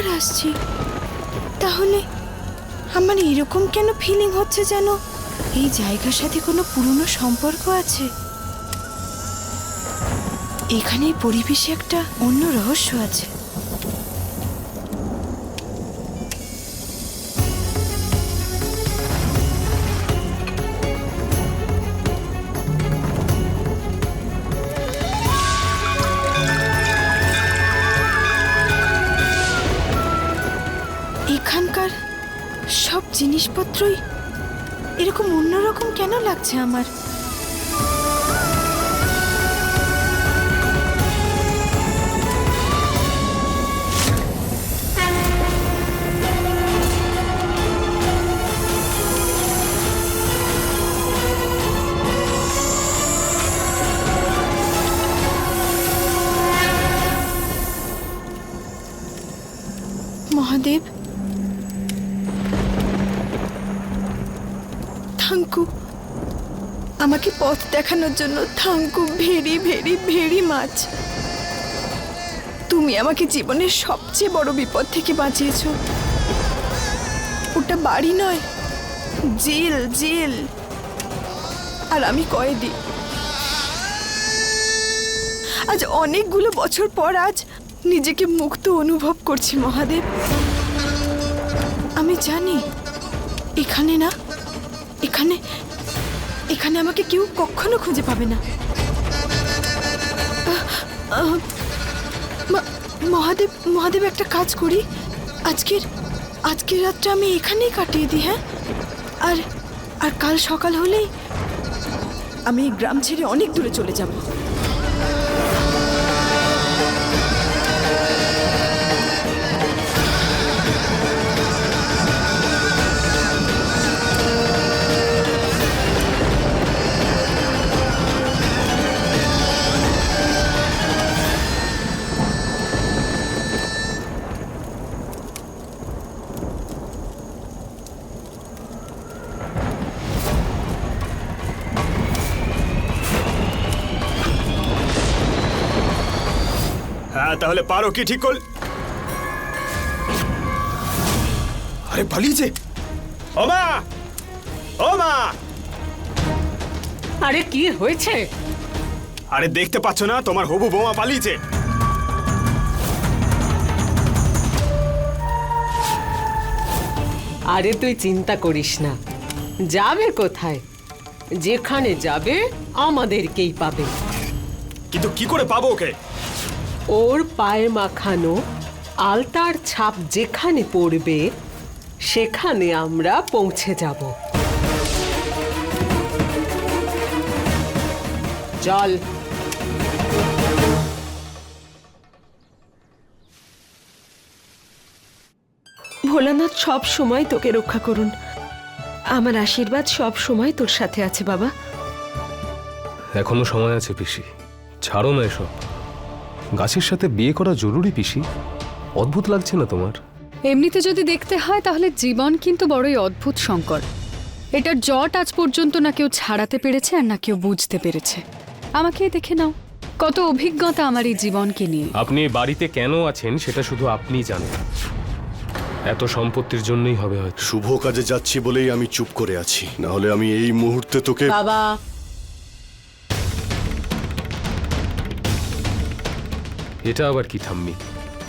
প্রথমবার আসছি। তাহলে আমার এরকম কেন ফিলিং হচ্ছে যেন? এই জায়গার সাথে কোনো পুরনো সম্পর্ক আছে? এখানে পরিবেশে একটা অন্য রহস্য আছে। জিনিসপত্রই এরকম অন্যরকম কেন লাগছে আমার? Mahadev thank you. আমাকে পথ দেখানোর জন্য thank you very very very much তুমি আমাকে জীবনের সবচেয়ে বড় বিপদ থেকে বাঁচিয়েছ। ওটা বাড়ি নয়, জেল জেল। আর আমি কয়েদি। আজ অনেকগুলো বছর পর আজ নিজেকে মুক্ত অনুভব করছি, মহাদেব। আমি জানি, এখানে না এখানে এখানে আমাকে কেউ কখনো খুঁজে পাবে না। মহাদেব মহাদেব একটা কাজ করি। আজকের আজকের রাতটা আমি এখানেই কাটিয়ে দিই হ্যাঁ? আর আর কাল সকাল হলেই আমি গ্রাম ছেড়ে অনেক দূরে চলে যাব। হ্যাঁ তাহলে পারো কি ঠিক করল আরে পালিয়েছে। ও মা ও মা আরে কি হয়েছে? আরে দেখতে পাচ্ছ না তোমার হবু বোমা পালিয়েছে। আরে তুই চিন্তা করিস না যাবে কোথায়? যেখানে যাবে আমাদেরকেই পাবে। কিন্তু কি করে পাবো ওকে? ওর পায়ে মাখানো আলতার ছাপ যেখানে পড়বে সেখানে আমরা পৌঁছে যাব। চল। ভোলানাথ সব সময় তোকে রক্ষা করুন। আমার আশীর্বাদ সব সময় তোর সাথে আছে বাবা। এখনও সময় আছে পিসি। ছাড়ো না এসব। গাছের সাথে বিয়ে করা জরুরি পিসি? অদ্ভুত লাগছে না তোমার? এমনিতে যদি দেখতে হয় তাহলে জীবন কিন্তু বড়ই অদ্ভুত সংকট। এটার জট আজ পর্যন্ত না কেউ ছাড়াতে পেরেছে আর না কেউ বুঝতে পেরেছে। আমাকে দেখে নাও কত অভিজ্ঞতা আমার এই জীবনকে নিয়ে। আপনি বাড়িতে কেন আছেন সেটা শুধু আপনিই জানেন। এত সম্পত্তির জন্যই হবে হয়তো। শুভ কাজে যাচ্ছি বলেই আমি চুপ করে আছি। না হলে আমি এই মুহূর্তে তোকে বাবা এটা আবার কি ঠাম্মি?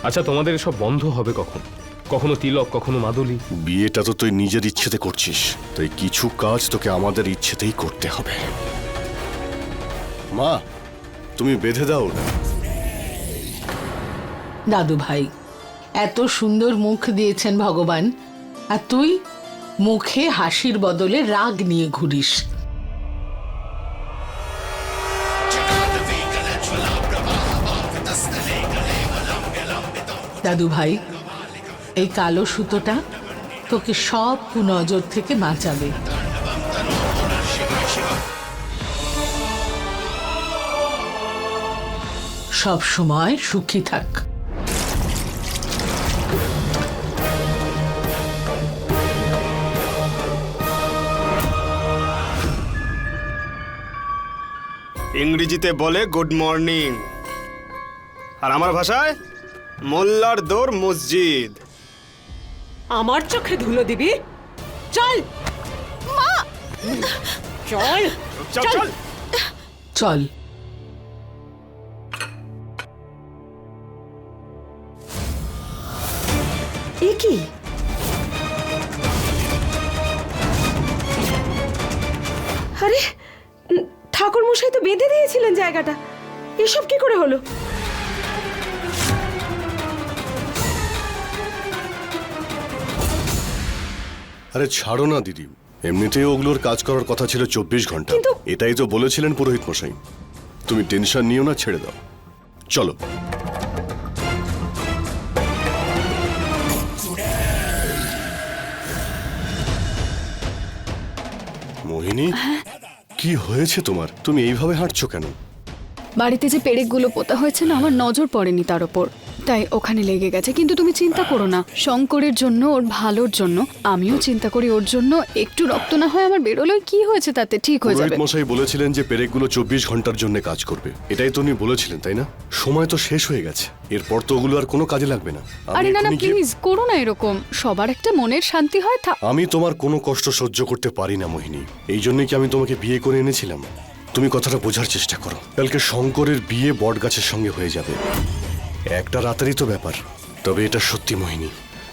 আচ্ছা তোমাদের এসব বন্ধ হবে কখন? কখনো তিলক কখনো মাদুলি? বিয়েটা তো তুই নিজের ইচ্ছেতে করছিস। তাই কিছু কাজ তোকে আমাদের ইচ্ছেতেই করতে হবে। মা তুমি বেঁধে দাও না দাদু ভাই এত সুন্দর মুখ দিয়েছেন ভগবান আর তুই মুখে হাসির বদলে রাগ নিয়ে ঘুরিস। দাদু ভাই, এই কালো সুতোটা তোকে সব কুনজর থেকে বাঁচাবে। সব সময় সুখী থাক। ইংরেজিতে বলে, গুড মর্নিং। আর আমার ভাষায়? মোল্লার দোর মসজিদ। আমার চোখে ধুলো দিবি? চল। চল। চল চল। চল। কি? আরে ঠাকুর মশাই তো বেঁধে দিয়েছিলেন জায়গাটা। এসব কি করে হলো? আরে ছাড়ো না দিদি। এমনিতেই ওগুলোর কাজ করার কথা ছিল চব্বিশ ঘণ্টা। এটাই তো বলেছিলেন পুরোহিত মশাই। তুমি টেনশন নিও না ছেড়ে দাও। চলো। মোহিনী কি হয়েছে তোমার? তুমি এইভাবে হাঁটছো কেন? বাড়িতে যে পেরেকগুলো পোতা হয়েছে না আমার নজর পড়েনি তার ওপর। তাই ওখানে লেগে গেছে। কিন্তু তুমি চিন্তা করো না। শঙ্করের জন্য ওর ভালোর জন্য আমিও চিন্তা করি ওর জন্য। একটু রক্ত না হয় আমার বেরোলেও কি হয়েছে তাতে? ঠিক হয়ে যাবে। মশাই বলেছিলেন যে পেরেকগুলো চব্বিশ ঘণ্টার জন্য কাজ করবে। এটাই তো উনি বলেছিলেন তাই না? সময় তো শেষ হয়ে গেছে। এরপর তো ওগুলো আর কোনো কাজে লাগবে না। আরে না না প্লিজ করো না এরকম। সবার একটা মনের শান্তি হয় থা আমি তোমার কোনো কষ্ট সহ্য করতে পারি না মোহিনী। এই জন্যই কি আমি তোমাকে বিয়ে করে এনেছিলাম? তুমি কথাটা বোঝার চেষ্টা করো। কালকে শঙ্করের বিয়ে বটগাছের সঙ্গে হয়ে যাবে। একটা রাতেরই তো ব্যাপার। তবে এটা সত্যি মোহিনী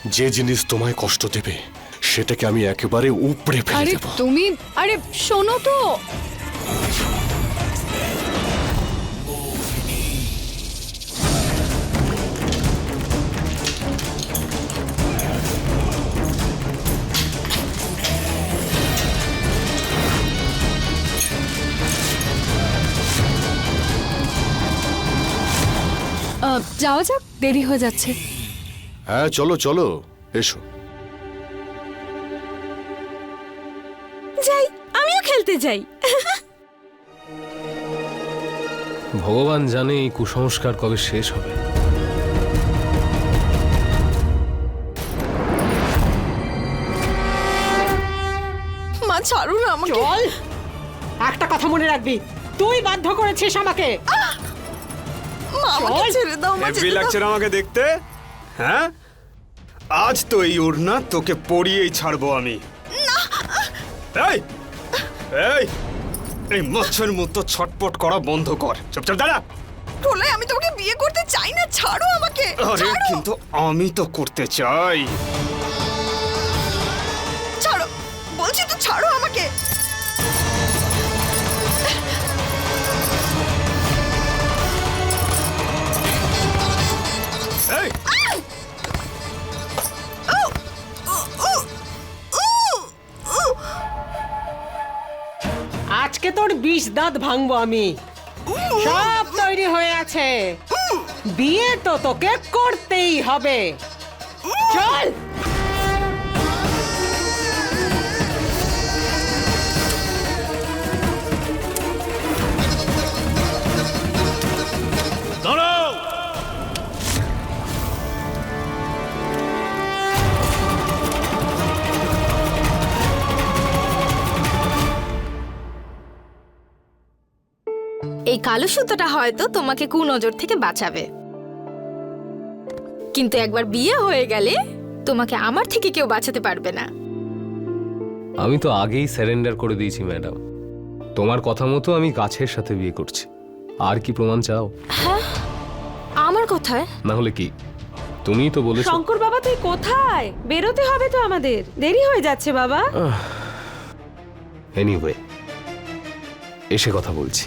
যে জিনিস তোমায় কষ্ট দেবে সেটাকে আমি একেবারে উপড়ে ফেলে আরে দেব। তুমি আরে শোনো তো। যাওয়া যাক দেরি হয়ে যাচ্ছে। হ্যাঁ চলো চলো এসো। যাই আমিও খেলতে যাই। ভগবান জানে এই কুসংস্কার কবে শেষ হবে। মা ছাড়ো না আমাকে। চল। একটা কথা মনে রাখবি। তুই বাধ্য করেছিস আমাকে। আমাকে ছেড়ে দাও মা হেভি লাগছে না আমাকে দেখতে? হ্যাঁ? আজ তো এই ওড়না তোকে পরিয়েই ছাড়বো আমি। এই! এই! এই মাছের মতো ছটপট করা বন্ধ কর। চুপচাপ দাঁড়া! প্রলয় আমি তোমাকে বিয়ে করতে চাই না ছাড়ো আমাকে আরে ছাড়ো। কিন্তু আমি তো করতে চাই। ভাঙবো আমি। সব তৈরি হয়ে আছে। বিয়ে তো তোকে করতেই হবে। চল! এই কালো সুতোটা হয়তো তোমাকে কুনজর থেকে বাঁচাবে। কিন্তু একবার বিয়ে হয়ে গেলে তোমাকে আমার থেকে কেউ বাঁচাতে পারবে না। আমি তো আগেই স্যারেন্ডার করে দিয়েছি ম্যাডাম। তোমার কথা মতো আমি গাছের সাথে বিয়ে করছি। আর কি প্রমাণ চাও? আমার কথায়? না হলে কি? তুমিই তো বলেছ শঙ্কর বাবা তুই কোথায়? বেরোতে হবে তো আমাদের। দেরি হয়ে যাচ্ছে বাবা। এনিওয়ে এসে কথা বলছি।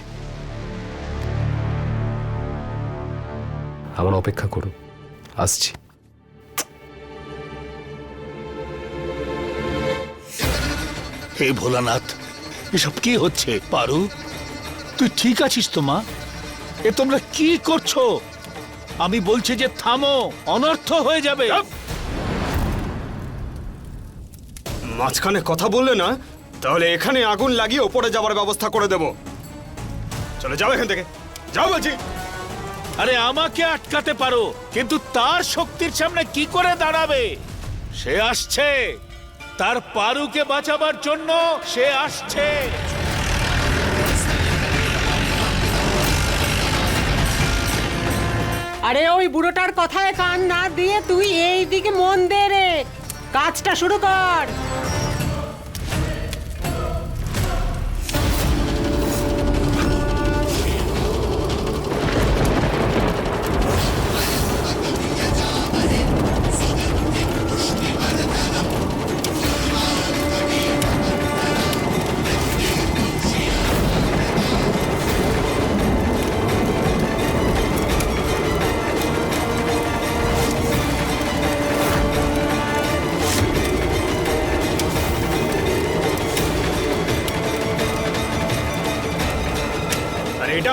আমার অপেক্ষা করো। আসছি। হে ভোলানাথ এসব কি হচ্ছে? পারু তুই ঠিক আছিস তো মা? এ তোমরা কি করছ? আমি বলছি যে থামো অনর্থ হয়ে যাবে। মাঝখানে কথা বললে না তাহলে এখানে আগুন লাগিয়ে ওপরে যাবার ব্যবস্থা করে দেব। চলে যাও এখান থেকে। যাও বলছি। আরে আমাকে আটকাতে পারো, কিন্তু তার শক্তির সামনে কি করে দাঁড়াবে? সে আসছে। তার পারুকে বাঁচাবার জন্য সে আসছে। আরে ওই বুড়োটার কথায় কান না দিয়ে তুই এই দিকে মন দে রে। কাজটা শুরু কর।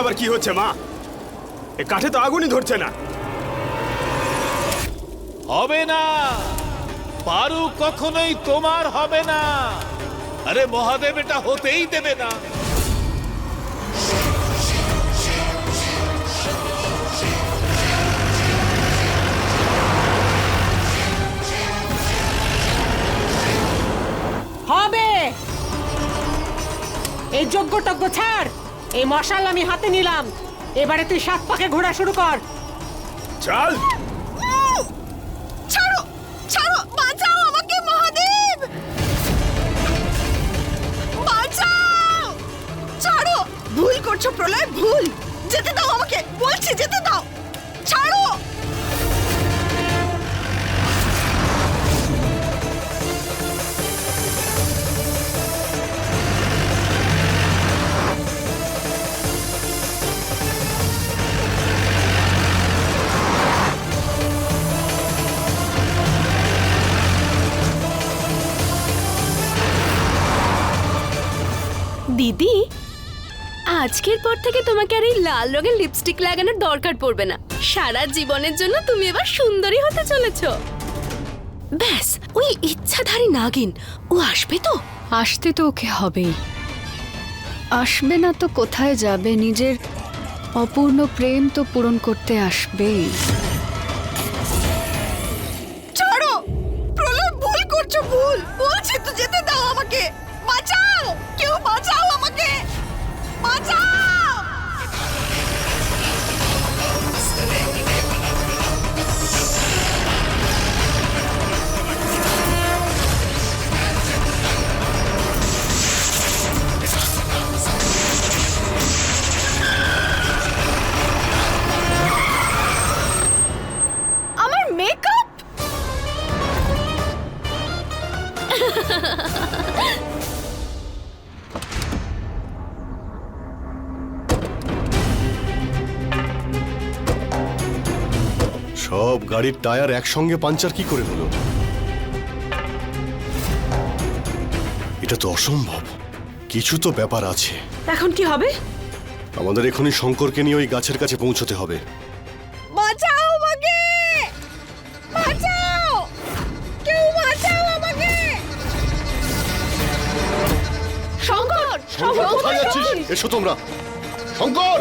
আবার কি হচ্ছে মা? এ কাঠে তো আগুনই ধরছে না। হবে না। পারু কখনোই তোমার হবে না। আরে মহাদেব এটা হতেই দেবে না। হবে। এই যোগ্য টজ্ঞ ছাড়। এই মশাল আমি হাতে নিলাম। এবারে তুই সাত পাকে ঘোরা শুরু কর। চল। ছাড়ো ছাড়ো বাঁচাও আমাকে মহাদেব! বাঁচাও! ছাড়ো ভুল করছ প্রলয় ভুল। যেতে দাও আমাকে বলছি যেতে দাও। দিদি আজকের পর থেকে তোমাকে আর এই লাল রঙের লিপস্টিক লাগানোর দরকার পড়বে না। সারা জীবনের জন্য তুমি এবার সুন্দরী হতে চলেছ। ব্যাস, ওই ইচ্ছাধারী নাগিন, ও আসবে তো? আসতে তো ওকে হবেই। আসবে না তো কোথায় যাবে? নিজের অপূর্ণ প্রেম তো পূরণ করতে আসবেই। গাড়ির টায়ার একসঙ্গে পাঞ্চার কি করে হলো? এটা তো অসম্ভব। কিছু তো ব্যাপার আছে। এখন কি হবে? আমাদের এখনই শঙ্করকে নিয়ে ওই গাছের কাছে পৌঁছতে হবে। বাঁচাও আমাকে! বাঁচাও! কেউ বাঁচাও আমাকে! শঙ্কর! শঙ্কর কোথায় যাচ্ছিস? এসো তোমরা। শঙ্কর!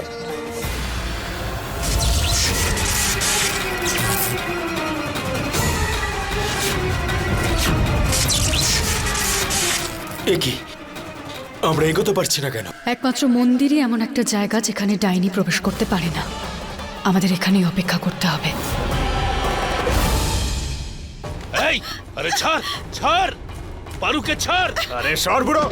এ আমরা এগোতে পারছি না কেন? একমাত্র মন্দিরই এমন একটা জায়গা যেখানে ডাইনি প্রবেশ করতে পারে না। আমাদের এখানেই অপেক্ষা করতে হবে। এই আরে ছাড় ছাড়! পারুকে ছাড়! আরে সর বুড়ো!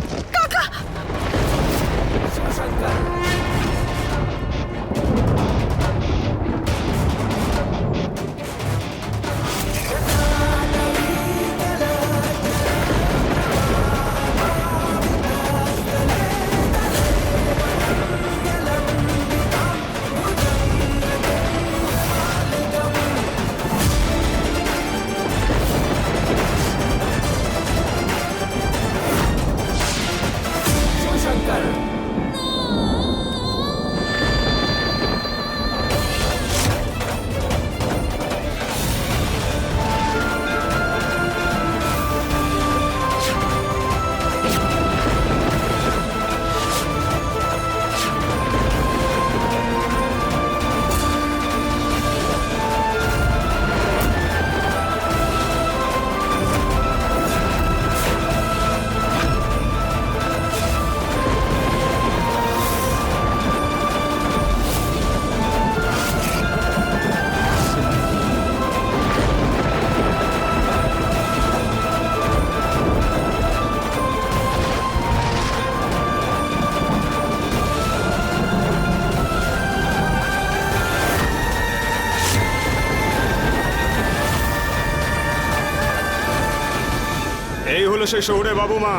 সেই শহুরে বাবু মা।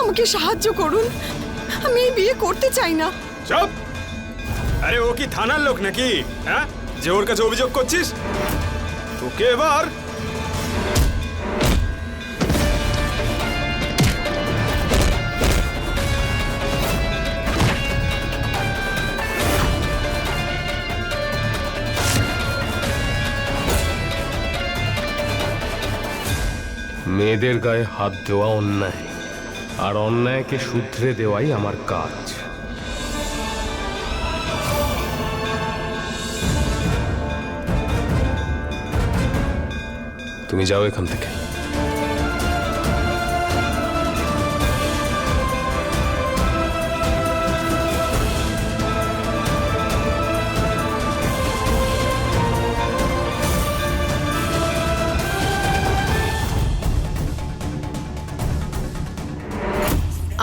আমাকে সাহায্য করুন। আমি এই বিয়ে করতে চাই না। চুপ! আরে ও কি থানার লোক নাকি? হ্যাঁ? যে ওর কাছে অভিযোগ করছিস? তোকে এবার মেয়েদের গায়ে হাত দেওয়া অন্যায়, আর অন্যায়কে শুধরে দেওয়াই আমার কাজ। তুমি যাও এখান থেকে।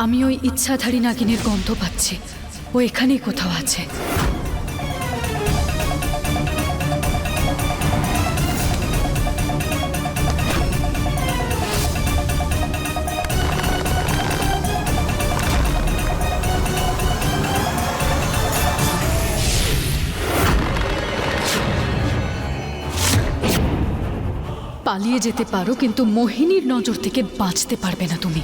আমি ওই ইচ্ছাধারী নাগিনের গন্ধ পাচ্ছি। ও এখানেই কোথাও আছে। পালিয়ে যেতে পারো, কিন্তু মোহিনীর নজর থেকে বাঁচতে পারবে না তুমি।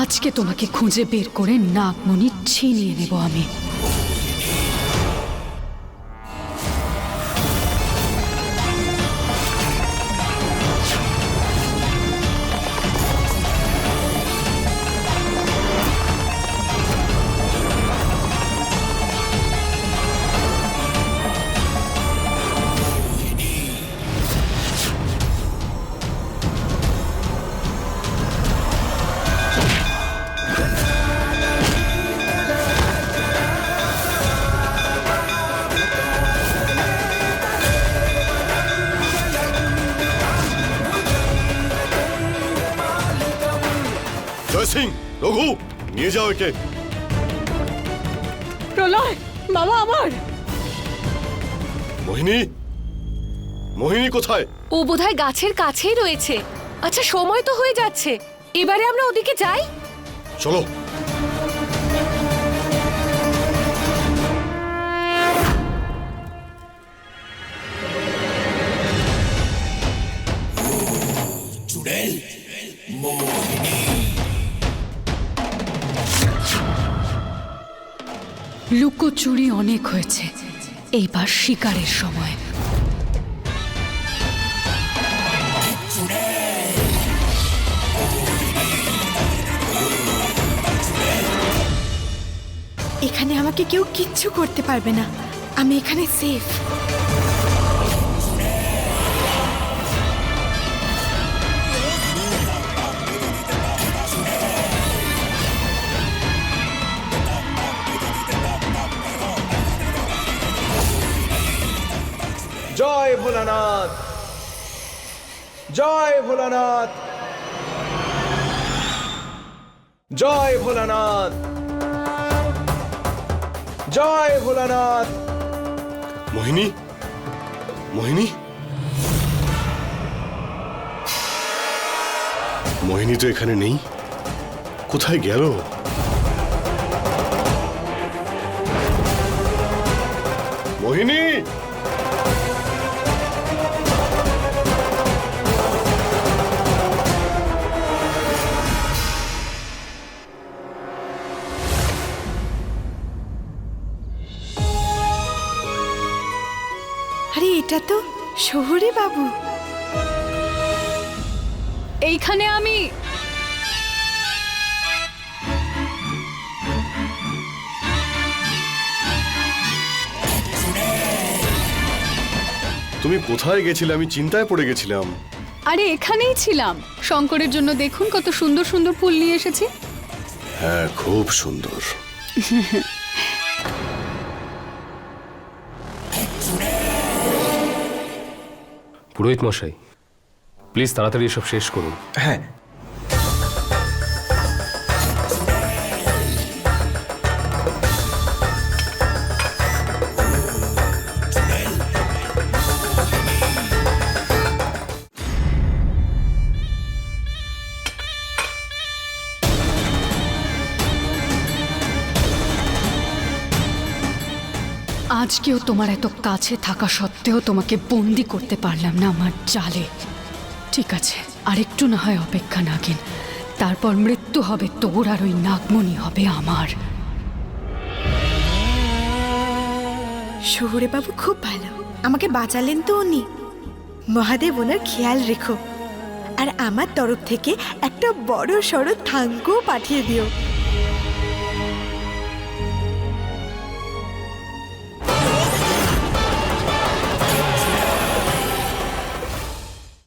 আজকে তোমাকে খুঁজে বের করে নাগমণি ছিনিয়ে নেব আমি। নিয়ে যাও একে। প্রলয় বাবা আমার। মোহিনী? মোহিনী কোথায়? ও বোধহয় গাছের কাছেই রয়েছে। আচ্ছা সময় তো হয়ে যাচ্ছে। এবারে আমরা ওদিকে যাই। চলো। লুকোচুরি অনেক হয়েছে। এইবার শিকারের সময়। এখানে আমাকে কেউ কিচ্ছু করতে পারবে না। আমি এখানে সেফ জয় ভোলানাথ। জয় ভোলানাথ। জয় ভোলানাথ। জয় ভোলানাথ। মোহিনী? মোহিনী? মোহিনী তো এখানে নেই। কোথায় গেল? শহুরে বাবু। এইখানে আমি তুমি কোথায় গেছিলে? আমি চিন্তায় পড়ে গেছিলাম। আরে এখানেই ছিলাম। শঙ্করের জন্য দেখুন কত সুন্দর সুন্দর ফুল নিয়ে এসেছি। হ্যাঁ খুব সুন্দর। পুরোহিত মশাই প্লিজ তাড়াতাড়ি এসব শেষ করুন। হ্যাঁ আজকেও তোমার এত কাছে থাকা সত্ত্বেও তোমাকে বন্দি করতে পারলাম না আমার জালে। ঠিক আছে, আরেকটু না হয় অপেক্ষা নাগিন। তারপর মৃত্যু হবে তোর আর ওই নাগমণি হবে আমার। শহুরে বাবু, খুব ভালো। আমাকে বাঁচালেন তো উনি। মহাদেব, ওনার খেয়াল রেখো। আর আমার তরফ থেকে একটা বড় সড়ো থাঙ্কও পাঠিয়ে দিও।